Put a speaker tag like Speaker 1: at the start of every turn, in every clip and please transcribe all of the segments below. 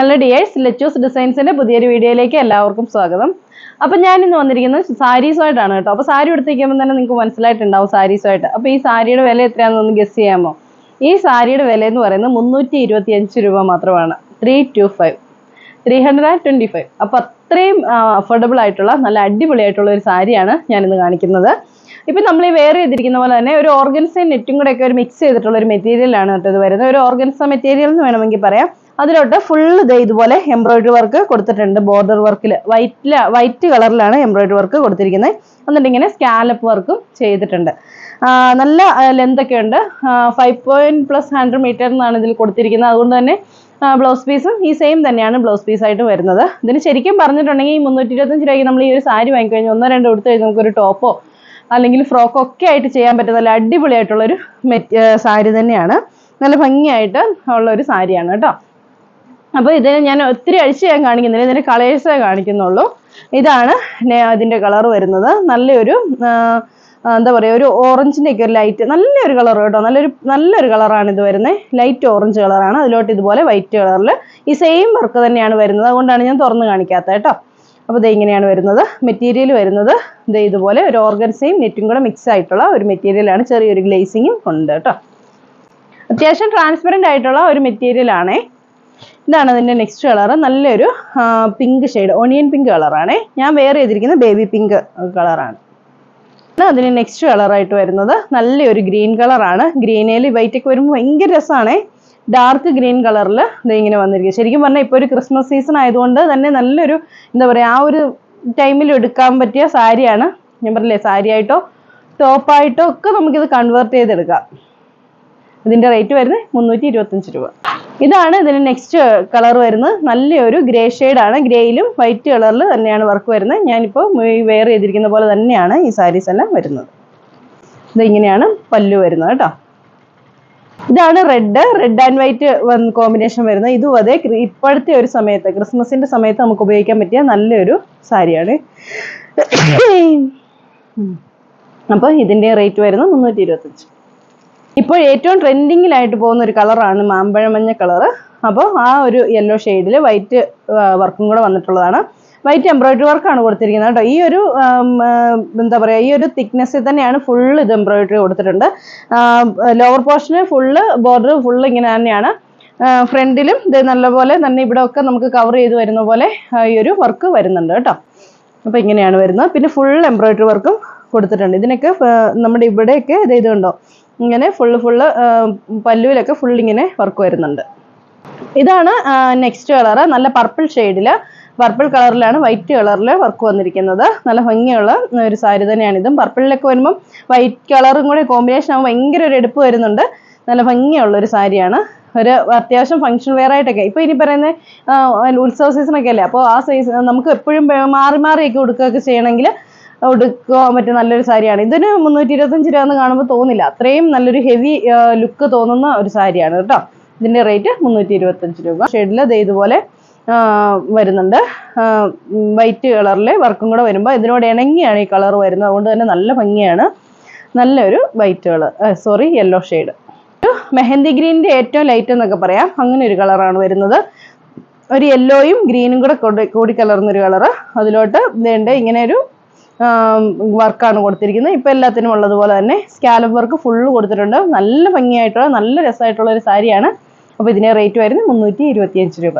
Speaker 1: Hello dears Lechu's ഡിസൈൻസിന്റെ പുതിയൊരു വീഡിയോയിലേക്ക് എല്ലാവർക്കും സ്വാഗതം. അപ്പൊ ഞാൻ ഇന്ന് വന്നിരിക്കുന്നത് സാരീസുമായിട്ടാണ് കേട്ടോ. അപ്പോൾ സാരി എടുത്തിരിക്കുമ്പോൾ തന്നെ നിങ്ങൾക്ക് മനസ്സിലായിട്ടുണ്ടാവും സാരീസുമായിട്ട്. അപ്പോൾ ഈ സാരിയുടെ വില എത്രയാണെന്നൊന്ന് ഗസ് ചെയ്യാമോ? ഈ സാരിയുടെ വില എന്ന് പറയുന്നത് മുന്നൂറ്റി ഇരുപത്തി അഞ്ച് രൂപ മാത്രമാണ്. Three two five three hundred and twenty five അപ്പൊ അത്രയും അഫോർഡബിൾ ആയിട്ടുള്ള നല്ല അടിപൊളിയായിട്ടുള്ള ഒരു സാരിയാണ് ഞാനിന്ന് കാണിക്കുന്നത്. ഇപ്പം നമ്മൾ ഈ വെയർ ചെയ്തിരിക്കുന്ന പോലെ തന്നെ ഒരു ഓർഗൻസയും നെറ്റും കൂടെ ഒക്കെ ഒരു മിക്സ് ചെയ്തിട്ടുള്ള ഒരു മെറ്റീരിയലാണ് കേട്ടോ ഇത് വരുന്നത്. ഒരു ഓർഗൻസ മെറ്റീരിയൽ എന്ന് വേണമെങ്കിൽ പറയാം. അതിലോട്ട് ഫുള്ള് ദേ ഇതുപോലെ എംബ്രോയിഡറി വർക്ക് കൊടുത്തിട്ടുണ്ട്. ബോർഡർ വർക്കിൽ വൈറ്റിൽ വൈറ്റ് കളറിലാണ് എംബ്രോയിഡറി വർക്ക് കൊടുത്തിരിക്കുന്നത് എന്നിട്ട് ഇങ്ങനെ സ്കാലപ്പ് വർക്കും ചെയ്തിട്ടുണ്ട്. നല്ല ലെന്ത് ഒക്കെ ഉണ്ട്. Five point plus hundred metre എന്നാണ് ഇതിൽ കൊടുത്തിരിക്കുന്നത് അതുകൊണ്ട് തന്നെ ബ്ലൗസ് പീസും ഈ സെയിം തന്നെയാണ് ബ്ലൗസ് പീസ് ആയിട്ട് വരുന്നത്. ഇതിന് ശരിക്കും പറഞ്ഞിട്ടുണ്ടെങ്കിൽ ഈ മുന്നൂറ്റി ഇരുപത്തഞ്ച് രൂപയ്ക്ക് നമ്മൾ ഈ ഒരു സാരി വാങ്ങിക്കഴിഞ്ഞാൽ ഒന്നോ രണ്ടോ എടുത്ത് കഴിഞ്ഞാൽ നമുക്കൊരു ടോപ്പോ അല്ലെങ്കിൽ ഫ്രോക്കോ ഒക്കെ ആയിട്ട് ചെയ്യാൻ പറ്റുന്ന നല്ല അടിപൊളിയായിട്ടുള്ളൊരു സാരി തന്നെയാണ്. നല്ല ഭംഗിയായിട്ട് ഉള്ള ഒരു സാരിയാണ് കേട്ടോ. അപ്പോൾ ഇതിന് ഞാൻ ഒത്തിരി അഴിച്ച് ഞാൻ കാണിക്കുന്നില്ല. ഇതിന്റെ കളേഴ്സേ കാണിക്കുന്നുള്ളൂ. ഇതാണ് ഇതിന്റെ കളർ വരുന്നത്. നല്ലൊരു എന്താ പറയുക ഒരു ഓറഞ്ചിന്റെ ഒക്കെ ഒരു ലൈറ്റ് നല്ലൊരു കളർ കേട്ടോ. നല്ലൊരു നല്ലൊരു കളറാണ് ഇത് വരുന്നത് ലൈറ്റ് ഓറഞ്ച് കളറാണ് അതിലോട്ട് ഇതുപോലെ വൈറ്റ് കളറിൽ ഈ സെയിം വർക്ക് തന്നെയാണ് വരുന്നത്. അതുകൊണ്ടാണ് ഞാൻ തുറന്ന് കാണിക്കാത്തത് കേട്ടോ. അപ്പോൾ ഇത് ഇങ്ങനെയാണ് വരുന്നത്. മെറ്റീരിയൽ വരുന്നത്. ഇത് ഇതുപോലെ ഒരു ഓർഗൻസയും നെറ്റും കൂടെ മിക്സ് ആയിട്ടുള്ള ഒരു മെറ്റീരിയലാണ് ചെറിയൊരു ഗ്ലേസിങ്ങും ഉണ്ട് കേട്ടോ. അത്യാവശ്യം ട്രാൻസ്പെറന്റ് ആയിട്ടുള്ള ഒരു മെറ്റീരിയൽ ആണേ. ഇതാണ് അതിന്റെ നെക്സ്റ്റ് കളർ നല്ലൊരു പിങ്ക് ഷെയ്ഡ് ഓണിയൻ പിങ്ക് കളറാണ് ഞാൻ വെയർ ചെയ്തിരിക്കുന്നത് ബേബി പിങ്ക് കളറാണ് അതിന് നെക്സ്റ്റ് കളറായിട്ട് വരുന്നത്. നല്ലൊരു ഗ്രീൻ കളറാണ് ഗ്രീനയിൽ വൈറ്റ് ഒക്കെ വരുമ്പോൾ ഭയങ്കര രസമാണ് ഡാർക്ക് ഗ്രീൻ കളറിൽ ഇത് ഇങ്ങനെ ശരിക്കും പറഞ്ഞാൽ ഇപ്പോൾ ഒരു ക്രിസ്മസ് സീസൺ ആയതുകൊണ്ട് തന്നെ നല്ലൊരു എന്താ പറയുക ആ ഒരു ടൈമിൽ എടുക്കാൻ പറ്റിയ സാരിയാണ്. ഞാൻ പറഞ്ഞില്ലേ സാരി ആയിട്ടോ ടോപ്പായിട്ടോ ഒക്കെ നമുക്കിത് കൺവേർട്ട് ചെയ്തെടുക്കാം. ഇതിന്റെ റേറ്റ് വരുന്നത് മുന്നൂറ്റി രൂപ. ഇതാണ് ഇതിന് നെക്സ്റ്റ് കളർ വരുന്നത്. നല്ലൊരു ഗ്രേ ആണ്. ഗ്രേയിലും വൈറ്റ് കളറിൽ തന്നെയാണ് വർക്ക് വരുന്നത്. ഞാനിപ്പോൾ വെയർ ചെയ്തിരിക്കുന്ന പോലെ തന്നെയാണ് ഈ സാരീസ് എല്ലാം വരുന്നത്. ഇതിങ്ങനെയാണ് പല്ലു വരുന്നത് കേട്ടോ. ഇതാണ് red red and white combination വരുന്നത്. ഇതും അതേ ഇപ്പോഴത്തെ ഒരു സമയത്ത് ക്രിസ്മസിന്റെ സമയത്ത് നമുക്ക് ഉപയോഗിക്കാൻ പറ്റിയ നല്ലൊരു സാരിയാണ്. അപ്പോൾ ഇതിന്റെ റേറ്റ് വരുന്നത് മുന്നൂറ്റി ഇരുപത്തഞ്ച്. ഇപ്പോൾ ഏറ്റവും ട്രെൻഡിങ്ങിലായിട്ട് പോകുന്ന ഒരു കളറാണ് മാമ്പഴമഞ്ഞ കളറ്. അപ്പോൾ ആ ഒരു യെല്ലോ ഷെയ്ഡിൽ വൈറ്റ് വർക്കും കൂടെ വന്നിട്ടുള്ളതാണ്. വൈറ്റ് എംബ്രോയിഡറി വർക്കാണ് കൊടുത്തിരിക്കുന്നത് കേട്ടോ. ഈ ഒരു എന്താ പറയുക ഈ ഒരു തിക്നെസ്സിൽ തന്നെയാണ് ഫുള്ള് ഇത് എംബ്രോയിഡറി കൊടുത്തിട്ടുണ്ട്. ലോവർ പോർഷന് ഫുള്ള് ബോർഡർ ഫുള്ള് ഇങ്ങനെ തന്നെയാണ്. ഫ്രണ്ടിലും ഇത് നല്ലപോലെ തന്നെ ഇവിടെ ഒക്കെ നമുക്ക് കവർ ചെയ്ത് വരുന്ന പോലെ ഈ ഒരു വർക്ക് വരുന്നുണ്ട് കേട്ടോ. അപ്പോൾ ഇങ്ങനെയാണ് വരുന്നത്. പിന്നെ ഫുൾ എംബ്രോയിഡറി വർക്കും കൊടുത്തിട്ടുണ്ട്. ഇതിനൊക്കെ നമ്മുടെ ഇവിടെയൊക്കെ ഇത് ഇതുണ്ടോ? ഇങ്ങനെ ഫുള്ള് ഫുള്ള് പല്ലുവിലൊക്കെ ഫുൾ ഇങ്ങനെ വർക്ക് വരുന്നുണ്ട്. ഇതാണ് നെക്സ്റ്റ് കളർ നല്ല പർപ്പിൾ ഷെയ്ഡിൽ പർപ്പിൾ കളറിലാണ് വൈറ്റ് കളറിൽ വർക്ക് വന്നിരിക്കുന്നത്. നല്ല ഭംഗിയുള്ള ഒരു സാരി തന്നെയാണ് ഇതും. പർപ്പിളിലൊക്കെ വരുമ്പം വൈറ്റ് കളറും കൂടെ കോമ്പിനേഷൻ ആകുമ്പോൾ ഭയങ്കര ഒരു എടുപ്പ് വരുന്നുണ്ട്. നല്ല ഭംഗിയുള്ള ഒരു സാരിയാണ്. ഒരു അത്യാവശ്യം ഫംഗ്ഷൻ വെയർ ആയിട്ടൊക്കെ. ഇപ്പോൾ ഇനി പറയുന്ന ഉത്സവ സീസണൊക്കെ അല്ലേ? അപ്പോൾ ആ സൈസ് നമുക്ക് എപ്പോഴും മാറി മാറിയൊക്കെ ഉടുക്കുകയൊക്കെ ചെയ്യണമെങ്കിൽ ഉടുക്കാൻ പറ്റിയ നല്ലൊരു സാരിയാണ്. ഇതിന് മുന്നൂറ്റി ഇരുപത്തഞ്ച് രൂപ എന്ന് കാണുമ്പോൾ തോന്നില്ല. അത്രയും നല്ലൊരു ഹെവി ലുക്ക് തോന്നുന്ന ഒരു സാരിയാണ് കേട്ടോ. ഇതിന്റെ റേറ്റ് മുന്നൂറ്റി ഇരുപത്തഞ്ച് രൂപ. ഷെയ്ഡിൽ ദേ ഇതുപോലെ വരുന്നുണ്ട്. വൈറ്റ് കളറിലെ വർക്കും കൂടെ വരുമ്പോൾ ഇതിനോട് ഇണങ്ങിയാണ് ഈ കളർ വരുന്നത്. അതുകൊണ്ട് തന്നെ നല്ല ഭംഗിയാണ്. നല്ലൊരു white colour sorry yellow shade ഒരു മെഹന്തി ഗ്രീനിന്റെ ഏറ്റവും ലൈറ്റ് എന്നൊക്കെ പറയാം. അങ്ങനെ ഒരു കളറാണ് വരുന്നത്. ഒരു യെല്ലോയും ഗ്രീനും കൂടെ കൂടി കലർന്നൊരു കളറ് അതിലോട്ട് വേണ്ട ഇങ്ങനെ ഒരു വർക്കാണ് കൊടുത്തിരിക്കുന്നത്. ഇപ്പം എല്ലാത്തിനും ഉള്ളതുപോലെ തന്നെ സ്കാലപ്പ് വർക്ക് ഫുള്ള് കൊടുത്തിട്ടുണ്ട്. നല്ല ഭംഗിയായിട്ടുള്ള നല്ല രസമായിട്ടുള്ള ഒരു സാരിയാണ്. അപ്പോൾ ഇതിന്റെ റേറ്റ് വരുന്നത് മുന്നൂറ്റി ഇരുപത്തിയഞ്ച് രൂപ.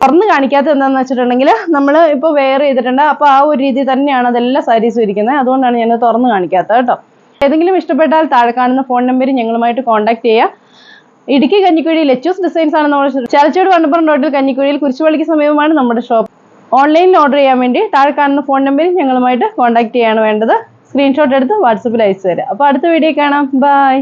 Speaker 1: തുറന്ന് കാണിക്കാത്ത എന്താണെന്ന് വെച്ചിട്ടുണ്ടെങ്കിൽ നമ്മൾ ഇപ്പോൾ വെയർ ചെയ്തിട്ടുണ്ട്. അപ്പോൾ ആ ഒരു രീതി തന്നെയാണ് അതെല്ലാ സാരീസും ഇരിക്കുന്നത്. അതുകൊണ്ടാണ് ഞാൻ തുറന്ന് കാണിക്കാത്തത് കേട്ടോ. ഏതെങ്കിലും ഇഷ്ടപ്പെട്ടാൽ താഴെ കാണുന്ന ഫോൺ നമ്പറിൽ ഞങ്ങളുമായിട്ട് കോൺടാക്ട് ചെയ്യുക ഇടുക്കി കഞ്ഞിക്കുഴി ലെച്ചൂസ് ഡിസൈൻസ് ആണ് നമ്മുടെ ചാലച്ചോട് വണ്ടപ്പുറം റോഡിൽ കഞ്ഞിക്കുഴിയിൽ കുരിശുപള്ളിക്ക് സമീപമാണ് നമ്മുടെ ഷോപ്പ് ഓൺലൈനിൽ ഓർഡർ ചെയ്യാൻ വേണ്ടി താഴെ കാണുന്ന ഫോൺ നമ്പറിൽ ഞങ്ങളുമായിട്ട് കോൺടാക്ട് ചെയ്യാണ് വേണ്ടത്. സ്ക്രീൻഷോട്ട് എടുത്ത് വാട്സപ്പിൽ അയച്ചു തരാം അപ്പോൾ അടുത്ത വീഡിയോ കാണാം. ബൈ